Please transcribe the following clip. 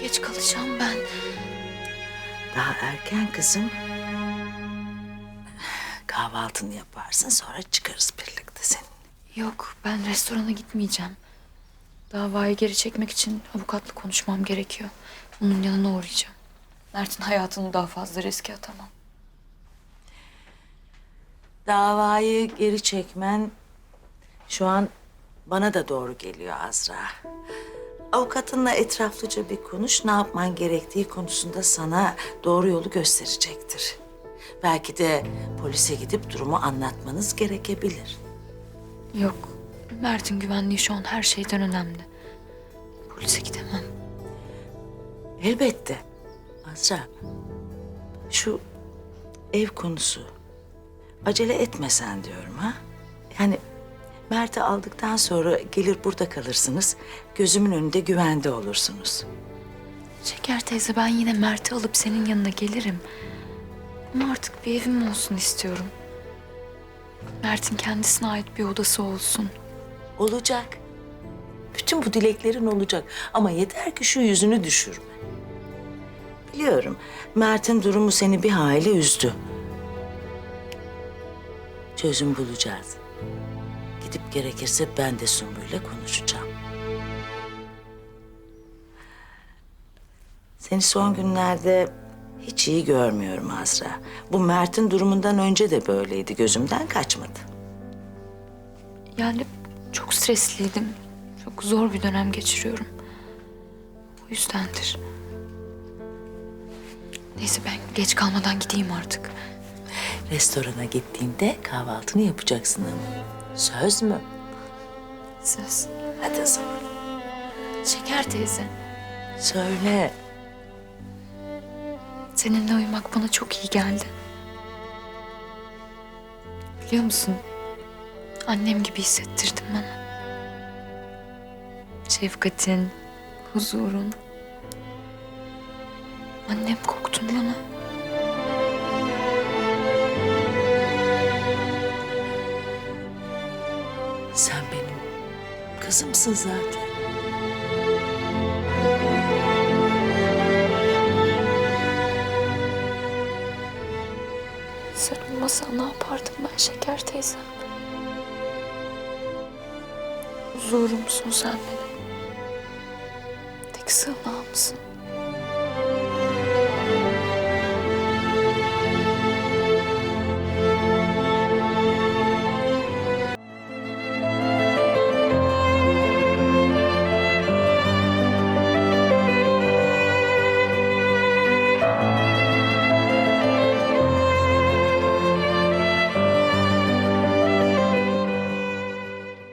Geç kalacağım ben. Daha erken kızım. Kahvaltını yaparsın sonra çıkarız birlikte senin. Yok ben restorana gitmeyeceğim. Davayı geri çekmek için avukatla konuşmam gerekiyor. Onun yanına uğrayacağım. Mert'in hayatını daha fazla riske atamam. Davayı geri çekmen şu an bana da doğru geliyor Azra. Avukatınla etraflıca bir konuş, ne yapman gerektiği konusunda sana doğru yolu gösterecektir. Belki de polise gidip durumu anlatmanız gerekebilir. Yok Mert'in güvenliği şu an her şeyden önemli. Polise gidemem. Elbette. Azra, şu ev konusu. Acele etmesen diyorum ha. Yani Mert'i aldıktan sonra gelir burada kalırsınız. Gözümün önünde güvende olursunuz. Şeker teyze ben yine Mert'i alıp senin yanına gelirim. Ama artık bir evim olsun istiyorum. Mert'in kendisine ait bir odası olsun. Olacak. Bütün bu dileklerin olacak. Ama yeter ki şu yüzünü düşürme. Biliyorum Mert'in durumu seni bir hayli üzdü. Çözüm bulacağız. Gidip gerekirse ben de Sümbül'le konuşacağım. Seni son günlerde hiç iyi görmüyorum Azra. Bu Mert'in durumundan önce de böyleydi. Gözümden kaçmadı. Yani çok stresliydim. Çok zor bir dönem geçiriyorum. O yüzdendir. Neyse ben geç kalmadan gideyim artık. Restorana gittiğinde kahvaltını yapacaksın ama. Söz mü? Söz. Hadi o zaman. Şeker teyze. Söyle. Seninle uyumak bana çok iyi geldi. Biliyor musun? Annem gibi hissettirdin bana. Şefkatin, huzurun. Annem koktun bana. Sen benim kızımsın zaten. Sen olmasan ne yapardım ben Şeker teyze? Huzurumsun sen benim. Tek sığınağımsın.